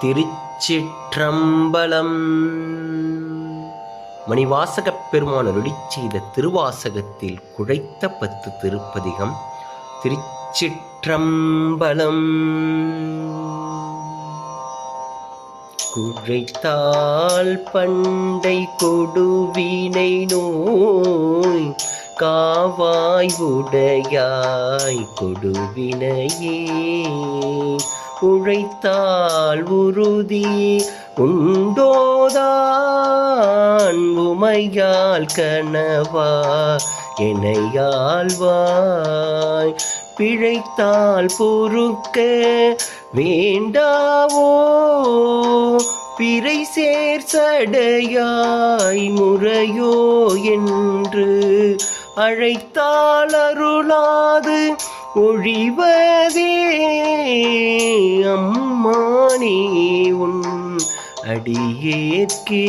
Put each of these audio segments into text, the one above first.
திருச்சிற்றம்பலம். மணிவாசகப் பெருமான் அருளி செய்த திருவாசகத்தில் குழைத்த பத்து திருப்பதிகம் திருச்சிற்றம்பலம். குழைத்தால் பண்டை கொடுவினை நோய் காவாய் உடையாய் கொடுவினையே. உழைத்தால் உறுதி உண்டோதான் உமையால் கனவா எனையாழ்வாய் பிழைத்தால் பொறுக்க வேண்டாவோ? பிறை சேர் சடையாய் முறையோ என்று அழைத்தால் அருளாது ஒழிவதே அம்மானே உன் அடியேற்கே.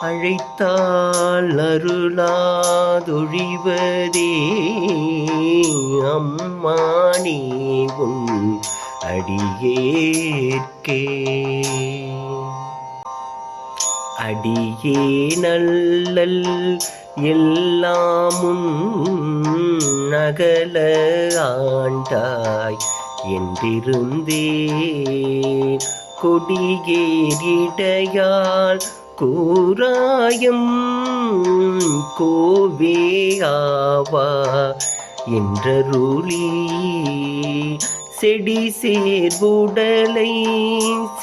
அழைத்தால் அருளாதொழிவதே அம்மானே உன் அடியேற்கே. அடியே நல்லல் எல்லாமும் நகல ஆண்டாய். என்றிருந்தே கொடியேறிடையால் கூராயம் கோவேயாவா என்றருளி. செடி சேர்வுடலை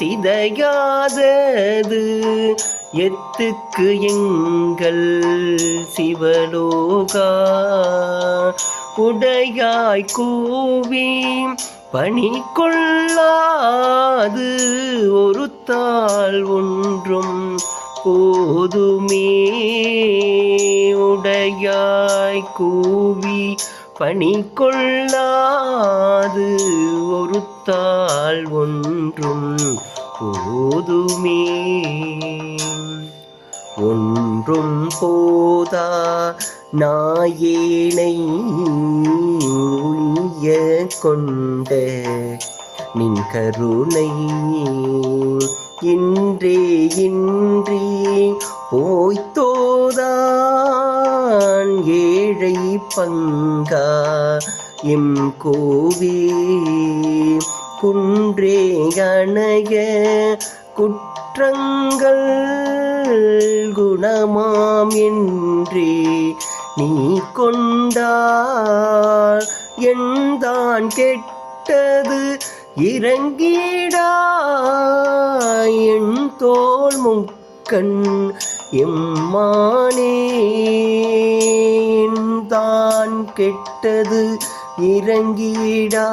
சிதையாதது எத்துக்கு எங்கள் சிவலோகா. உடையாய் கூவி பணி கொள்ளாது ஒரு தாள் ஒன்றும் போதுமே. உடையாய் கூவி பணி கொள்ளாது ஒரு தாள் ஒன்றும் போதுமே. ஒன்றும் போதா? நாயேனை உய்ய கொண்ட நின் கருணை. இன்றே இன்றி போய்த்தோதான் ஏழை பங்கா? எம் கோவே குன்றே அணைய குணமாம் என்றே நீ கொண்டார் என்தான் கெட்டது இறங்கிடா என் தோல் முக்கண் எம்மானே. தான் கெட்டது இறங்கிடா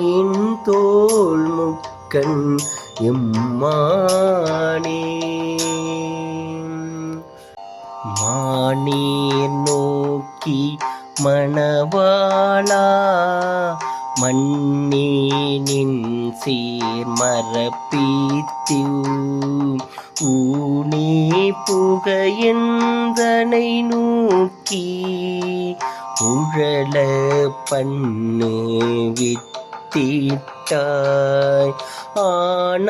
என் தோல் முக்கண் எம்மானே. மானீர் நோக்கி மணவாளா மண்ணீனின் சீர் மரப்பீத்து ஊனே புகையந்தனை நோக்கி உழல பண்ணு வித்திட்டாய். ஆனாலடியே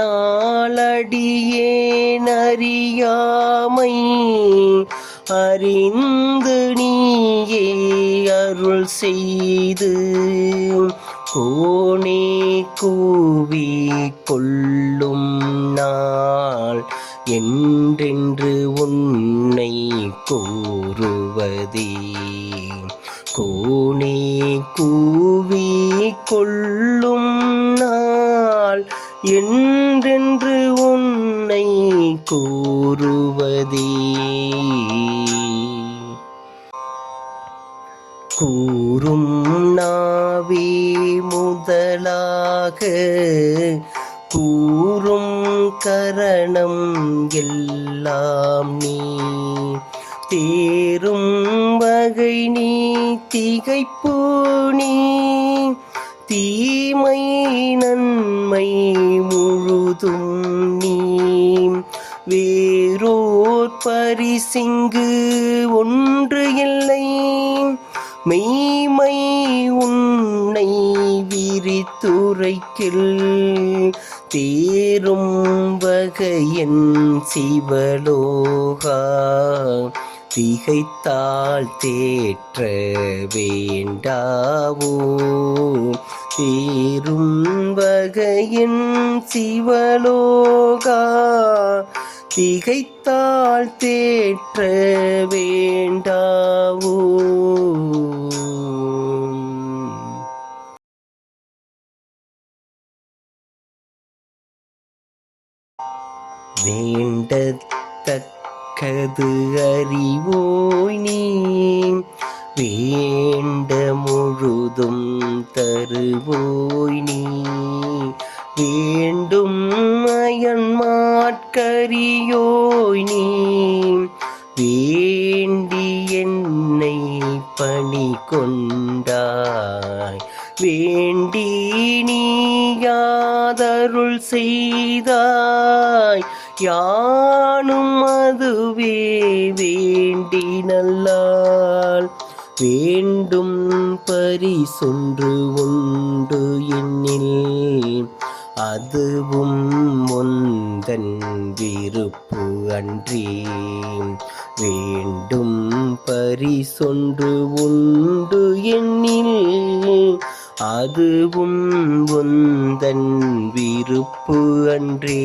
அறிந்து நீயே அருள் செய்து. கோனே கூவி கொள்ளும் நாள் என்றென்று உன்னை கூறுவதே. கோனே கூவி கொள்ளும் நாள் என்றென்று உன்னை கூறுவதே. ஆக கூறும் கரணம் எல்லாம் நீ. தேரும் வகை நீ திகைப்பு நீ. தீமை நன்மை முழுதும் நீ. வேறோர் பரிசிங்கு திரித்துரைக்கில் தேரும் வகையின் சிவலோகா. திகைத்தால் தேற்ற வேண்டாவோ. தேரும் வகையின் சிவலோகா. திகைத்தால் தேற்ற வேண்டாவோ. வேண்டத்தக்கது அறிவோய் நீ. வேண்ட முழுதும் தருவோய் நீ. வேண்டும் அயன்மாட்கரியோய் நீ. வேண்டி என்னை பணி கொண்டு அருள் செய்தாய். யானும் அதுவே வேண்டி நல்லால் வேண்டும் பரிசொன்று உண்டு என்னில். அதுவும் ஒந்தன் விருப்பு அன்றி. வேண்டும் பரிசொன்று உண்டு என்னில். அதுவும் ஒந்தன் அன்றே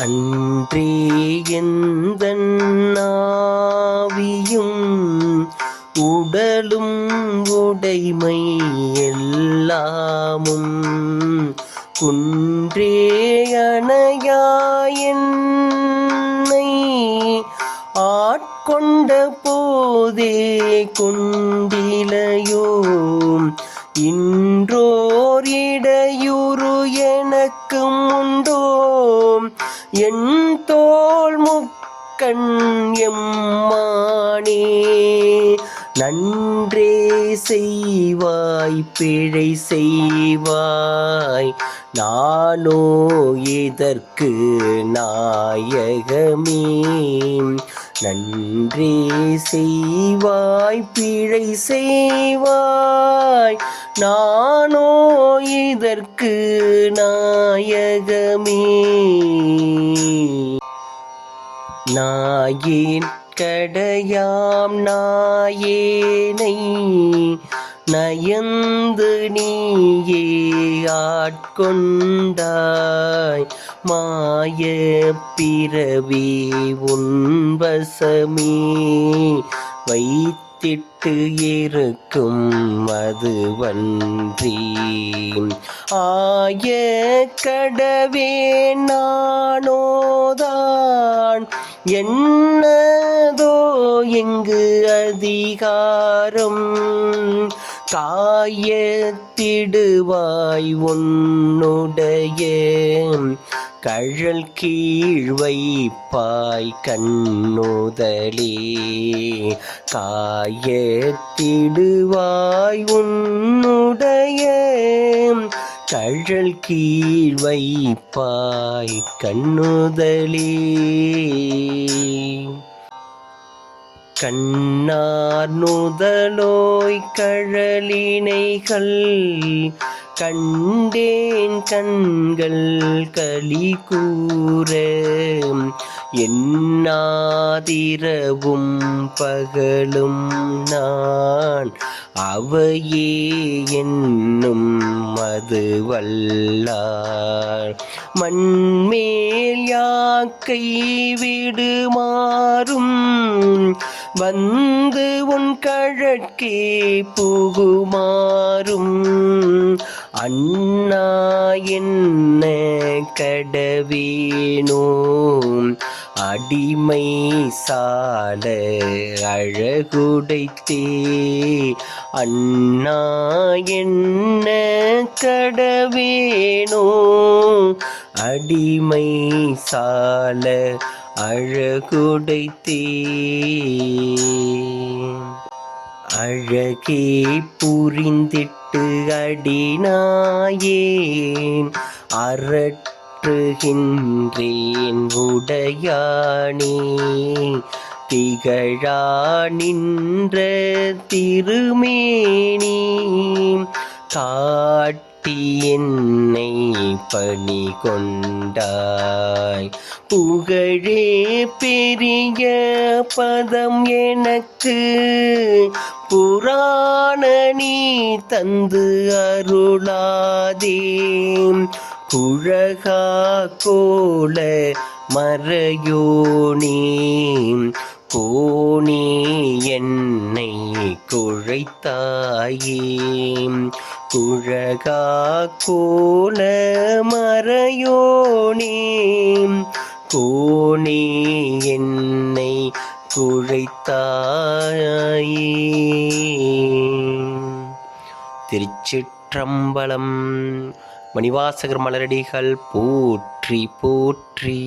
அன்றே எந்த நாவியும் உடலும் உடைமை எல்லாமும் குன்றே அணையாயன்னை ஆட்கொண்ட போதே குண்டிலையோ இன் என் தோல் முக்கண் எம்மானே நன்றே செய்வாய் பிழை செய்வாய். நானோ இதற்கு நாயகமே? நன்றே செய்வாய் பிழை செய்வாய். நானோ இதற்கு நாயகமே. நாயேன் கடையாம் நாயேனை நயந்து நீயே ஆட்கொண்டாய். மாய பிறவி உன்வசமே வைத்திட்டு இருக்கும் மதுவன்றி ஆய கடவே நானோதான். என்னதோ எங்கு அதிகா காயத்திடுவாய் உன்னுடைய கழல் கீழ் வைப்பாய் கண்ணுதலே. காயத்திடுவாய் உன்னுடைய கழல் கீழ் வைப்பாய் கண்ணுதலே. கண்ணார் நுதலோய் கழலினைகள் கண்டேன் கண்கள் களி கூற என்னாதிரவும் பகலும் நான் அவையே என்னும் மது வல்லார் மண்மேல் யாக்கை விடுமாறும் வந்து உன் கழற்கே புகுமாறும். அண்ணா என்ன கடவேனோ அடிமை சால அழகுடைத்தே. அண்ணா என்ன கடவேனோ? அடிமை சால அழகுடைத்தே. அழகே புரிந்திட்டு அடினாயேன் அரற்றுகின்றேன் உடையானே. திகழா நின்ற திருமேனி. காட்டி என்னை பணி கொண்டாய் புகழே பெரிய பதம் எனக்கு. புராண நீ தந்து அருளாதே. குழகா கோல மறையோனே கோணி என்னை குழைத்தாயே குழகா கோல மறையோனே கோணி என்னை குழைத்தாயே திருச்சிற்றம்பலம் மணிவாசகர் மலரடிகள் போற்றி போற்றி.